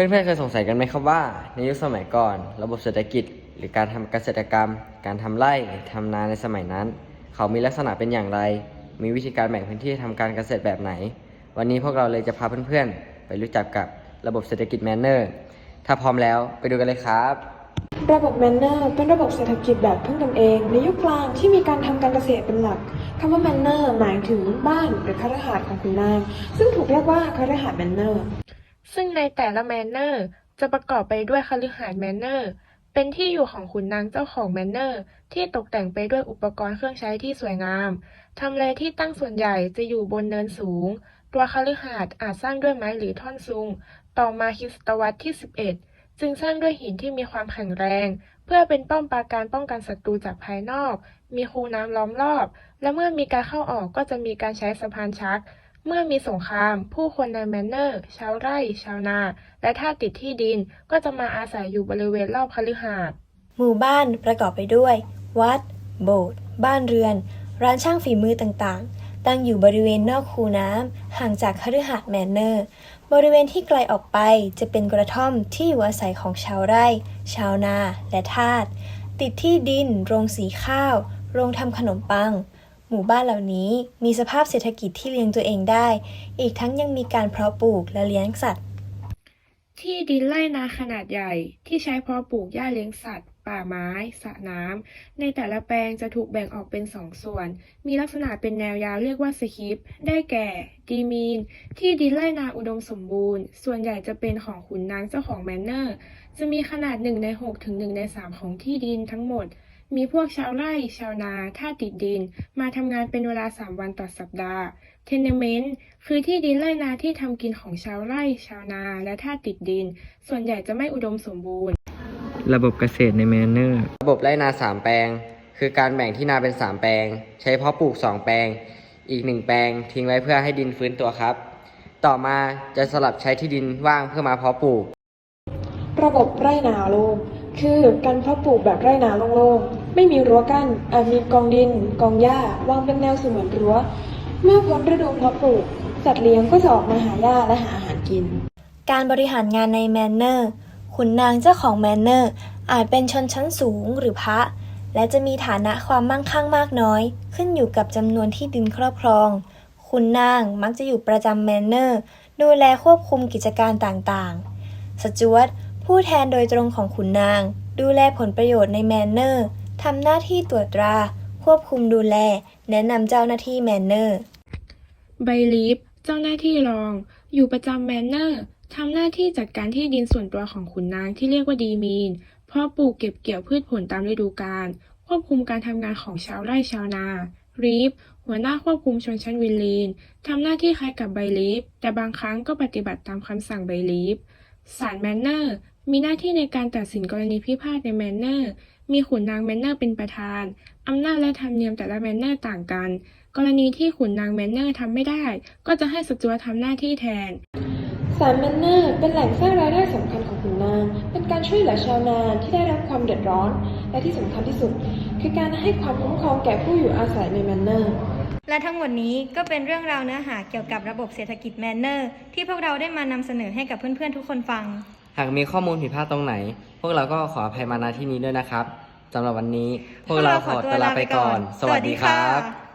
พื่อนๆเคยสงสัยกันไหมครับว่า ในยุคสมัยก่อน ระบบเศรษฐกิจ หรือการทำเกษตรกรรม การทำไร่ทำนาในสมัยนั้น เขามีลักษณะเป็นอย่างไร มีวิธีการแบ่งพื้นที่ทำการเกษตรแบบไหน วันนี้พวกเราเลยจะพาเพื่อนๆ ไปรู้จักกับระบบเศรษฐกิจแมนเนอร์ ถ้าพร้อมแล้วไปดูกันเลยครับ ระบบแมนเนอร์เป็นระบบเศรษฐกิจแบบพึ่งตนเอง ในยุคกลางที่มีการทำการเกษตรเป็นหลักคำว่าแมนเนอร์หมายถึงบ้านหรือคฤหาสน์ของคุณนางซึ่งถูกเรียกว่าคฤหาสน์แมนเนอร์ ซึ่งในแต่ละแมนเนอร์จะประกอบไปด้วยคฤหาสน์แมนเนอร์ เป็นที่อยู่ของขุนนางเจ้าของแมนเนอร์ ที่ตกแต่งไปด้วยอุปกรณ์เครื่องใช้ที่สวยงาม ทำเลที่ตั้งส่วนใหญ่จะอยู่บนเนินสูง ตัวคฤหาสน์อาจสร้างด้วยไม้หรือท่อนซุง ต่อมาคริสตวรรษที่ 11 จึงสร้างด้วยหินที่มีความแข็งแรง เพื่อเป็นป้อมปราการป้องกันศัตรูจากภายนอก มีคูน้ำล้อมรอบ และเมื่อมีการเข้าออกก็จะมีการใช้สะพานชัก เมื่อมีสงคราม ผู้คนในแมนเนอร์ ชาวไร่ ชาวนา และถ้าติดที่ดินก็จะมาอาศัยอยู่บริเวณรอบคฤหาสน์หมู่บ้านประกอบไปด้วย วัด โบสถ์บ้านเรือน ร้านช่างฝีมือต่างๆ ตั้งอยู่บริเวณนอกคูน้ำห่างจากคฤหาสน์แมนเนอร์ บริเวณที่ไกลออกไปจะเป็นกระท่อมที่อยู่อาศัยของชาวไร่ ชาวนา และทาสติดที่ดิน โรงสีข้าว โรงทำขนมปัง หมู่บ้านเหล่านี้มีสภาพเศรษฐกิจที่เลี้ยงตัวเองได้ อีกทั้งยังมีการเพาะปลูกและเลี้ยงสัตว์ ที่ดินไร่นาขนาดใหญ่ที่ใช้เพาะปลูกหญ้าเลี้ยงสัตว์ ป่าไม้สระน้ำในแต่ละแปลงจะถูกแบ่งออกเป็นสองส่วน มีลักษณะเป็นแนวยาวเรียกว่าสคริป ได้แก่ ดีมีน ที่ดินไร่นาอุดมสมบูรณ์ ส่วนใหญ่จะเป็นของขุนนางเจ้าของแมนเนอร์ จะมีขนาด1ใน6ถึง1ใน3 ของที่ดินทั้งหมด มีพวกชาวไร่ชาวนาท่าติดดิน มาทำงานเป็นเวลา 3 วันต่อสัปดาห์เทนเนเมนต์คือที่ดินไร่นาที่ทำกินของชาวไร่ชาวนาและท่าติดดิน ส่วนใหญ่จะไม่อุดมสมบูรณ์ ระบบเกษตรในแมนเนอร์ ระบบไร่นาสามแปลง คือการแบ่งที่นาเป็นสามแปลง ใช้เพาะปลูกสองแปลง อีกหนึ่งแปลง ทิ้งไว้เพื่อให้ดินฟื้นตัวครับ ต่อมาจะสลับใช้ที่ดินว่างเพื่อมาเพาะปลูก ระบบไร่นาโล่งคือการเพาะปลูกแบบไร่นาโล่งๆ ไม่มีรั้วกั้นอาจมีกองดิน กองหญ้าวางเป็นแนวเสมือนรั้ว เมื่อพ้นฤดูเพาะปลูก สัตว์เลี้ยงก็จะออกมาหาหญ้าและหาอาหารกิน การบริหารงานในแมนเนอร์ขุนนางเจ้าของแมนเนอร์ อาจเป็นชนชั้นสูงหรือพระ และจะมีฐานะความมั่งคั่งมากน้อย ขึ้นอยู่กับจำนวนที่ดินครอบครองขุนนางมักจะอยู่ประจำแมนเนอร์ ดูแลควบคุมกิจการต่างๆ สจวตผู้แทนโดยตรงของขุนนาง ดูแลผลประโยชน์ในแมนเนอร์ ทำหน้าที่ตรวจตรา ควบคุมดูแล แนะนำเจ้าหน้าที่แมนเนอร์ไบลีฟเจ้าหน้าที่รอง อยู่ประจำแมนเนอร์ทำหน้าที่จัดการที่ดินส่วนตัวของขุนนางที่เรียกว่าดีมีนเพราะปลูกเก็บเกี่ยวพืชผลตามฤดูกาลควบคุมการทำงานของชาวไร่ชาวนารีฟหัวหน้าควบคุมชนชั้นวินลีนทำหน้าที่คล้ายกับไบลีฟแต่บางครั้งก็ปฏิบัติตามคำสั่งไบลีฟศาลแมนเนอร์ มีหน้าที่ในการตัดสินกรณีพิพาทในแมนเนอร์ มีขุนนางแมนเนอร์เป็นประธาน อำนาจและธรรมเนียมแต่ละแมนเนอร์ต่างกัน กรณีที่ขุนนางแมนเนอร์ทำไม่ได้ ก็จะให้สจวตทำหน้าที่แทนสารแมนเนอร์เป็นแหล่งสร้างรายได้สำคัญของขุนนาง เป็นการช่วยเหลือชาวนาที่ได้รับความเดือดร้อน และที่สำคัญที่สุด คือการให้ความคุ้มครองแก่ผู้อยู่อาศัยในแมนเนอร์ และทั้งหมดนี้ก็เป็นเรื่องราวเนื้อหาเกี่ยวกับระบบเศรษฐกิจแมนเนอร์ ที่พวกเราได้มานำเสนอให้กับเพื่อนๆทุกคนฟัง หากมีข้อมูลผิดพลาดตรงไหน พวกเราก็ขออภัยมาณที่นี้ด้วยนะครับสำหรับวันนี้ พวกเราขอตัวลาไปก่อน สวัสดีครับ